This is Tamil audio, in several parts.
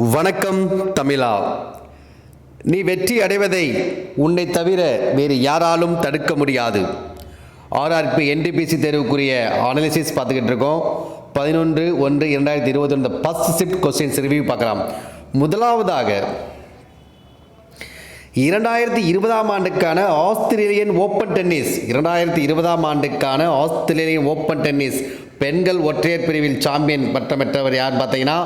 வணக்கம் தமிழா. நீ வெற்றி அடைவதை உன்னை தவிர வேறு யாராலும் தடுக்க முடியாது. ஆர்ஆர்பி என்டிபிசி தேர்வுக்குரிய அனாலிசிஸ் பார்த்துக்கிட்டு இருக்கோம். பதினொன்று ஒன்று இரண்டாயிரத்தி இருபத்தி ஒன்று ஃபஸ்ட் ஷிஃப்ட் கொஸ்டின்ஸ் ரிவ்யூ பார்க்கலாம். முதலாவதாக இரண்டாயிரத்தி இருபதாம் ஆண்டுக்கான ஆஸ்திரேலியன் ஓப்பன் டென்னிஸ். இரண்டாயிரத்தி இருபதாம் ஆண்டுக்கான ஆஸ்திரேலியன் ஓப்பன் டென்னிஸ். பெண்கள் ஒற்றையர் பிரிவில் சாம்பியன் பட்டம் பெற்றவர் யார் பார்த்தீங்கன்னா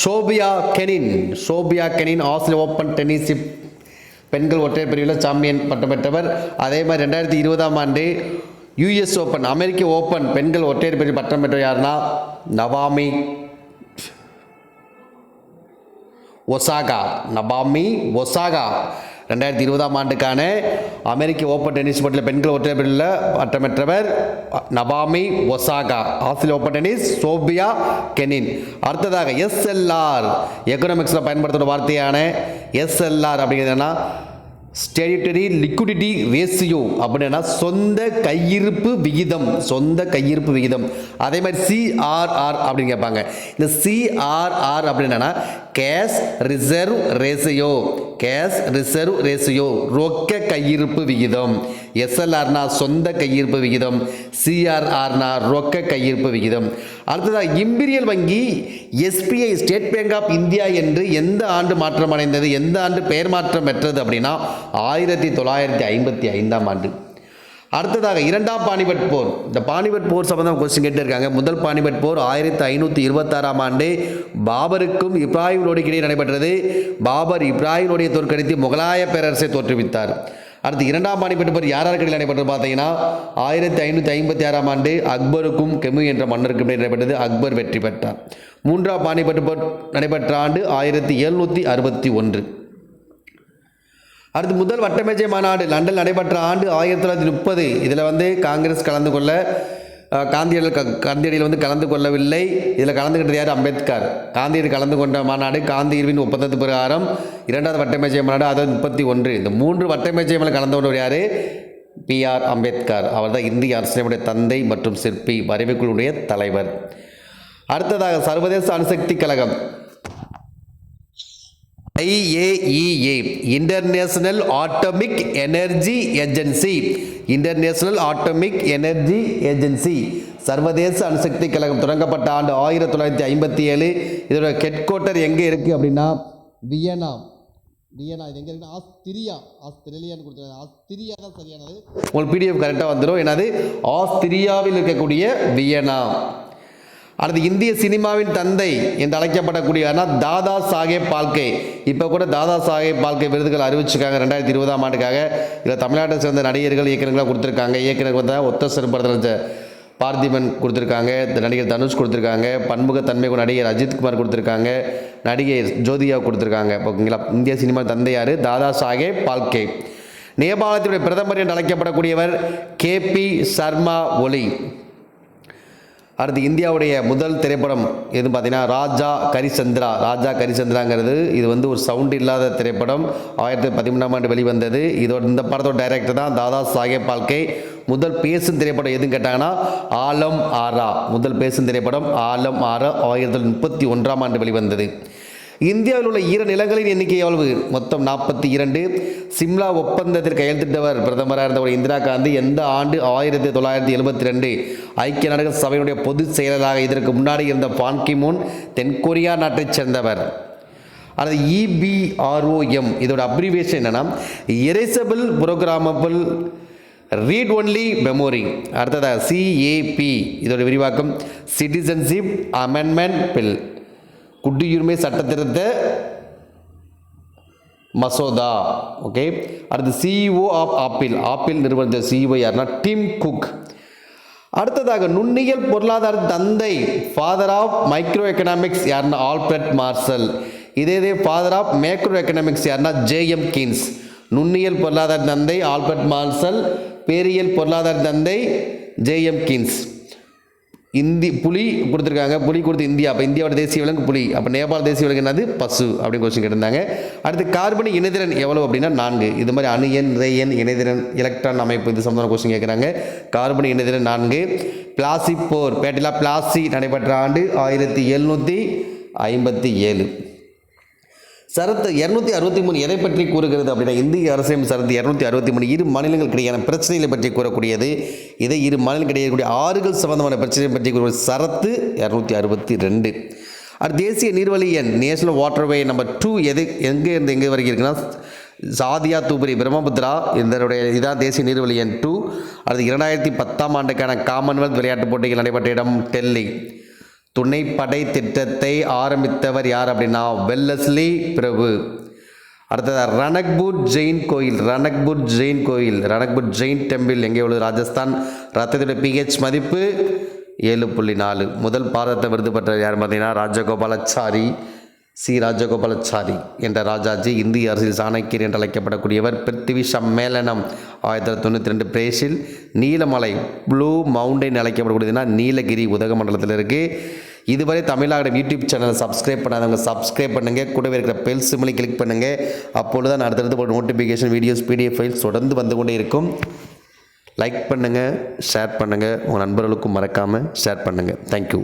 சோபியா கெனின். சோபியா கெனின் ஆஸ்திரேலிய ஓப்பன் டென்னிஸ் பெண்கள் ஒற்றையர் பிரிவில் சாம்பியன் பட்டம் பெற்றவர் அதே மாதிரி ரெண்டாயிரத்தி இருபதாம் ஆண்டு யுஎஸ் ஓப்பன் அமெரிக்க ஓப்பன் பெண்கள் ஒற்றையர் பிரிவில் பட்டம் பெற்றவர் யாருன்னா நவாமி ஒசாகா. நபாமி ஒசாகா. ரெண்டாயிரத்தி இருபதாம் ஆண்டுக்கான அமெரிக்க ஓப்பன் டென்னிஸ் போட்டியில் பெண்கள் ஒற்றையர் பிரிவில் பட்டமற்றவர் நபாமி ஒசாகா ஆஸ்திரேலிய ஓப்பன் டென்னிஸ் சோபியா கெனின். அடுத்ததாக எஸ்எல்ஆர் எக்கனாமிக்ஸில் பயன்படுத்துகிற வார்த்தையான எஸ்எல்ஆர் அப்படிங்கிறது என்னன்னா ஸ்டேட்டரி லிக்விடிட்டி ரேசியோ அப்படின்னா சொந்த கையிருப்பு விகிதம் சொந்த கையிருப்பு விகிதம். அதே மாதிரி சிஆர்ஆர் அப்படின்னு கேட்பாங்க. இந்த சிஆர்ஆர் அப்படின்னா cash reserve ratio cash reserve ratio ரொக்க கையிருப்பு விகிதம். எஸ்எல்ஆர்னா சொந்த கையிருப்பு விகிதம். சிஆர்ஆர்னா ரொக்க கையிருப்பு விகிதம். அடுத்ததாக இம்பீரியல் வங்கி SBI State Bank of India என்று எந்த ஆண்டு மாற்றம் அடைந்தது எந்த ஆண்டு பெயர் மாற்றம் பெற்றது அப்படின்னா ஆயிரத்தி தொள்ளாயிரத்தி ஐம்பத்தி ஐந்தாம் ஆண்டு. அடுத்ததாக இரண்டாம் பானிபட் போர். இந்த பானிபட் போர் சம்பந்தம் கொஸ்டின் கேட்டிருக்காங்க. முதல் பானிபட் போர் ஆயிரத்தி ஐநூற்றி இருபத்தாறாம் ஆண்டு பாபருக்கும் இப்ராஹிம் லோடிக்கு இடையே நடைபெற்றது. பாபர் இப்ராஹிம் லோடியை தோற்கடித்து முகலாய பேரரசை தோற்றுவித்தார். அடுத்து இரண்டாம் பானிபட் போர் யார் யாருக்கு நடைபெற்றது பார்த்தீங்கன்னா ஆயிரத்தி ஐநூற்றி ஐம்பத்தி ஆறாம் ஆண்டு அக்பருக்கும் கெமு என்ற மன்னருக்கும் இடையே நடைபெற்றது. அக்பர் வெற்றி பெற்றார். மூன்றாம் பானிபட் போர் நடைபெற்ற ஆண்டு ஆயிரத்தி எழுநூற்றி அறுபத்தி ஒன்று. அடுத்து முதல் வட்டமேஜை மாநாடு லண்டன் நடைபெற்ற ஆண்டு ஆயிரத்தி தொள்ளாயிரத்தி முப்பது. இதில் வந்து காங்கிரஸ் கலந்து கொள்ள காந்தியடிகள் க காந்தியடிகள் வந்து கலந்து கொள்ளவில்லை. இதில் கலந்துக்கிட்டது யார்? அம்பேத்கர். காந்தியடிகள் கலந்து கொண்ட மாநாடு காந்தியர்வின் ஒப்பந்தத்து பிரகாரம் இரண்டாவது வட்டமேஜை மாநாடு அதாவது முப்பத்தி ஒன்று. இந்த மூன்று வட்டமேஜை மேலே கலந்து கொண்டவர் யார் பிஆர் அம்பேத்கர். அவர் தான் இந்திய அரசியலுடைய தந்தை மற்றும் சிற்பி வரைவுக்குழுடைய தலைவர். அடுத்ததாக சர்வதேச அணுசக்தி கழகம். IAEA International Atomic Energy Agency International Atomic Energy Agency சர்வதேச அணுசக்தி கழகம் தொடங்கப்பட்ட ஆண்டு ஆயிரத்தி தொள்ளாயிரத்தி ஐம்பத்தி ஏழு. இதோட ஹெட் குவார்ட்டர் எங்கே இருக்குது அப்படின்னா வியனா வியனா இது எங்கே இருக்குன்னா ஆஸ்திரியா. ஆஸ்திரேலியான்னு கொடுத்துருக்காங்க. ஆஸ்திரியா தான் சரியானது. உங்களுக்கு பிடிஎஃப் கரெக்டாக வந்துடும் என்னது? ஆஸ்திரியாவில் இருக்கக்கூடிய வியனா அல்லது இந்திய சினிமாவின் தந்தை என்று அழைக்கப்படக்கூடியவர்னா தாதா சாஹேப் பால்கே. இப்போ கூட தாதா சாஹேப் பால்கே விருதுகள் அறிவிச்சிருக்காங்க. ரெண்டாயிரத்தி இருபதாம் ஆண்டுக்காக. இதில் தமிழ்நாட்டை சேர்ந்த நடிகர்கள் இயக்குநர்களாக கொடுத்துருக்காங்க. இயக்குனர் வந்து ஒத்த சிறுபடத்தில் பார்த்திபன் கொடுத்துருக்காங்க. நடிகர் தனுஷ் கொடுத்துருக்காங்க. பன்முகத்தன்மை கொண்ட நடிகர் அஜித்குமார் கொடுத்துருக்காங்க. நடிகை ஜோதியா கொடுத்துருக்காங்க. ஓகேங்களா இந்திய சினிமா தந்தையார் தாதா சாஹேப் பால்கே. நேபாளத்தினுடைய பிரதமர் என்று அழைக்கப்படக்கூடியவர் கேபி சர்மா ஒலி. அடுத்து இந்தியாவுடைய முதல் திரைப்படம் எதுன்னு பார்த்தீங்கன்னா ராஜா கரிசந்திரா. ராஜா கரிசந்திராங்கிறது இது வந்து ஒரு சவுண்ட் இல்லாத திரைப்படம். ஆயிரத்தி பதிமூணாம் ஆண்டு வெளிவந்தது. இதோட இந்த படத்தோட டைரக்டர் தான் தாதா சாஹேப் பால்கே. முதல் பேசும் திரைப்படம் எதுன்னு கேட்டாங்கன்னா ஆலம் ஆரா முதல் பேசும் திரைப்படம் ஆலம் ஆரா ஆயிரத்தி தொள்ளாயிரத்தி முப்பத்தி ஒன்றாம் ஆண்டு வெளிவந்தது. இந்தியாவில் உள்ள ஈர நிலங்களின் எண்ணிக்கை எவ்வளவு? மொத்தம் நாற்பத்தி இரண்டு. சிம்லா ஒப்பந்தத்தில் கையெழுத்திட்டவர் பிரதமராக இருந்தவர் இந்திரா காந்தி. எந்த ஆண்டு? ஆயிரத்தி தொள்ளாயிரத்தி எழுபத்தி ரெண்டு ஐக்கிய நாடுகள் சபையினுடைய பொதுச் செயலராக இதற்கு முன்னாடி இருந்த பான்கிமூன் தென்கொரியா நாட்டைச் சேர்ந்தவர். அல்லது இபிஆர்ஓஎம் இதோட அப்ரிவேஷன் என்னென்னா erasable programmable read only memory அடுத்ததாக சிஏபி இதோட விரிவாக்கம் சிட்டிசன்ஷிப் அமெண்ட்மெண்ட் பில் குடியுரிமை சட்டத்திருத்த மசோதா. ஓகே? அடுத்து சிஇஓ ஆஃப் ஆப்பிள் ஆப்பிள் நிறுவனத்தை சிஇஓ யாருன்னா டிம் குக் அடுத்ததாக நுண்ணியல் பொருளாதார தந்தை ஃபாதர் ஆஃப் மைக்ரோ எக்கனாமிக்ஸ் யாருன்னா ஆல்பர்ட் மார்சல் இதே இதே ஃபாதர் ஆஃப் மேக்ரோ எக்கனாமிக்ஸ் யாருன்னா ஜேஎம் கீன்ஸ் நுண்ணியல் பொருளாதார தந்தை ஆல்பர்ட் மார்சல் பேரியல் பொருளாதார தந்தை ஜேஎம் கீன்ஸ் இந்தி புலி கொடுத்துருக்காங்க. புலி கொடுத்து இந்தியா. அப்போ இந்தியாவோட தேசிய விலங்கு புலி. அப்போ நேபாள தேசிய விலங்கு என்னது? பசு அப்படின்னு கொஸ்டின் கேட்டிருந்தாங்க. அடுத்து கார்பனிக் இணைதிறன் எவ்வளோ அப்படின்னா நான்கு. இது மாதிரி அணு எண் நிறை எண் இணைதிறன் எலக்ட்ரான் அமைப்பு இது சம்பந்தமான கொஸ்டின் கேட்குறாங்க. கார்பனிக் இணைதிறன் நான்கு. பிளாசி போர் பேட்டிலா பிளாசி நடைபெற்ற ஆண்டு ஆயிரத்தி எழுநூற்றி ஐம்பத்தி ஏழு. சரத்து இரநூத்தி அறுபத்தி மூணு எதை பற்றி கூறுகிறது அப்படின்னா இந்திய அரசியல் சரத்து இரநூத்தி அறுபத்தி மூணு இரு மாநிலங்கள் கிடையான பிரச்சனைகளை பற்றி கூறக்கூடியது. இதை இரு மாநிலங்களுக்கு இடையே ஆறுகள் சம்பந்தமான பிரச்சனை பற்றி கூறக்கூடிய சரத்து இரநூத்தி அறுபத்தி ரெண்டு. அடுத்து தேசிய நீர்வழி எண் நேஷனல் வாட்டர்வே நம்பர் டூ எது எங்கே இருந்து எங்கே வரைக்கும் இருக்குன்னா சாதியா தூபுரி பிரம்மபுத்திரா இதனுடைய இதான் தேசிய நீர்வழி எண் டூ. அடுத்து இரண்டாயிரத்தி பத்தாம் ஆண்டுக்கான காமன்வெல்த் விளையாட்டுப் போட்டிகள் நடைபெற்ற இடம் டெல்லி. துணைப்படை திட்டத்தை ஆரம்பித்தவர் யார் அப்படின்னா வெல்லஸ்லி பிரபு. அடுத்தது ரணக்பூர் ஜெயின் கோயில் ரணக்பூர் ஜெயின் கோயில் ரணக்பூர் ஜெயின் டெம்பிள் எங்கே உள்ளது? ராஜஸ்தான். ரத்தத்துடைய பிஹெச் மதிப்பு ஏழு புள்ளி நாலு. முதல் பாரத விருது பெற்றவர் யார் பார்த்தீங்கன்னா ராஜகோபாலாச்சாரி சி. ராஜகோபாலாச்சாரி என்ற ராஜாஜி இந்திய அரசியல் சாணக்கியர் என்று அழைக்கப்படக்கூடியவர் பிருத்திவி சம்மேளனம் ஆயிரத்தி தொள்ளாயிரத்தி தொண்ணூற்றி ரெண்டு பிரேசில். நீலமலை ப்ளூ மவுண்டைன் அழைக்கப்படக்கூடியதுன்னா நீலகிரி உதகமண்டலத்தில் இருக்குது இதுவரை தமிழ்நாடு யூடியூப் சேனலை சப்ஸ்கிரைப் பண்ணாதவங்க சப்ஸ்கிரைப் பண்ணுங்கள் கூடவே இருக்கிற பெல் சிம்லி கிளிக் பண்ணுங்கள் அப்பொழுது தான் அடுத்தடுத்து ஒரு நோட்டிஃபிகேஷன் வீடியோஸ் பிடிஎஃப் ஃபைல்ஸ் தொடர்ந்து வந்து கொண்டே இருக்கும். லைக் பண்ணுங்கள் ஷேர் பண்ணுங்கள் உங்கள் நண்பர்களுக்கும் மறக்காமல் ஷேர் பண்ணுங்கள் தேங்க்யூ